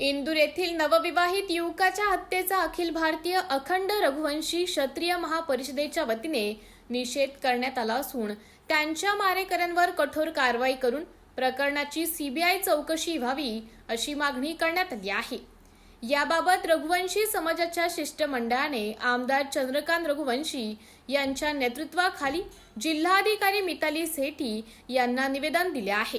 इंदूर येथील नवविवाहित युवकाच्या हत्येचा अखिल भारतीय अखंड रघुवंशी क्षत्रिय महापरिषदेच्या वतीने निषेध करण्यात आला असून त्यांच्या मारेकऱ्यांवर कठोर कारवाई करून प्रकरणाची सीबीआय चौकशी व्हावी अशी मागणी करण्यात आली आहे. याबाबत रघुवंशी समाजाच्या शिष्टमंडळाने आमदार चंद्रकांत रघुवंशी यांच्या नेतृत्वाखाली जिल्हाधिकारी मिताली सेठी यांना निवेदन दिले आहे.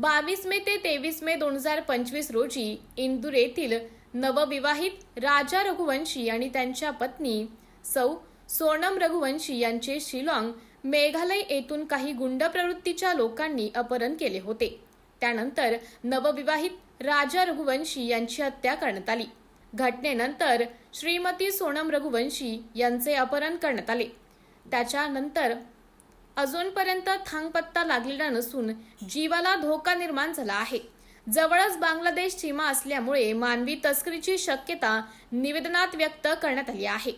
बावीस मे ते तेवीस मे दोन हजार पंचवीस रोजी इंदूर येथील नवविवाहित राजा रघुवंशी आणि त्यांच्या पत्नी सौ सोनम रघुवंशी यांचे शिलाँग मेघालय येथून काही गुंड प्रवृत्तीच्या लोकांनी अपहरण केले होते. त्यानंतर नवविवाहित राजा रघुवंशी यांची हत्या करण्यात आली. घटनेनंतर श्रीमती सोनम रघुवंशी यांचे अपहरण करण्यात आले. त्याच्यानंतर अजूनपर्यंत थांगपत्ता लागलेला नसून जीवाला धोका निर्माण झाला आहे. जवळच बांगलादेश सीमा असल्यामुळे मानवी तस्करीची शक्यता निवेदनात व्यक्त करण्यात आली आहे.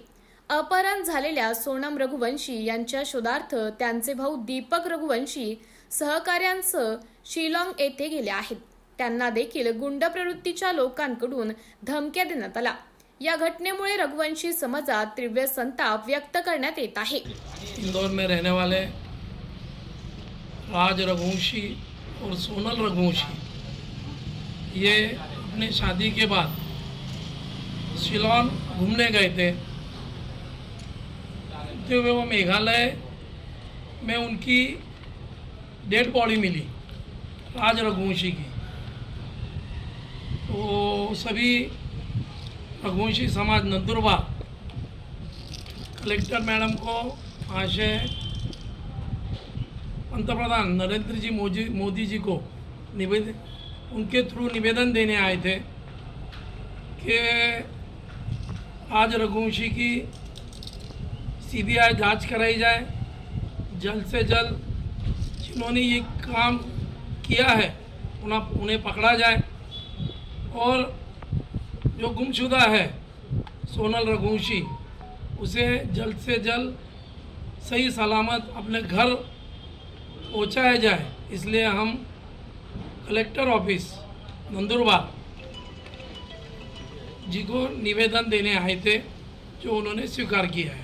अपहरण झालेल्या सोनम रघुवंशी यांच्या शोधार्थ त्यांचे भाऊ दीपक रघुवंशी सहकाऱ्यांसह शिलाँग येथे गेले आहेत. त्यांना देखील गुंड प्रवृत्तीच्या लोकांकडून धमक्या देण्यात आला या घटनेमुळे रघुवंशी समाजात तीव्र संताप व्यक्त करण्यात येत आहे. इंदौर में रहने वाले राज रघुवंशी और सोनल रघुवंशी। ये अपने शादी के बाद शिलोंग घूमने गए थे। घूमते हुए वो मेघालय में उनकी डेड बॉडी मिली, राज रघुवंशी की। तो सभी रघुवंशी समाज नंदुरबा कलेक्टर मैडम को वहाँ से पंतप्रधान नरेंद्र जी मोदी मोदी जी को निवेदन उनके थ्रू निवेदन देने आए थे कि आज रघुवंशी की सीबीआई जाँच कराई जाए। जल्द से जल्द जिन्होंने ये काम किया है, उन्हें उन्हें पकड़ा जाए। और जो गुमशुदा है, सोनल रघुवंशी, उसे जल्द से जल्द सही सलामत अपने घर पहुँचाया जाए, इसलिए हम कलेक्टर ऑफ़िस, नंदुरबार, जी को निवेदन देने आए थे, जो उन्होंने स्वीकार किया है।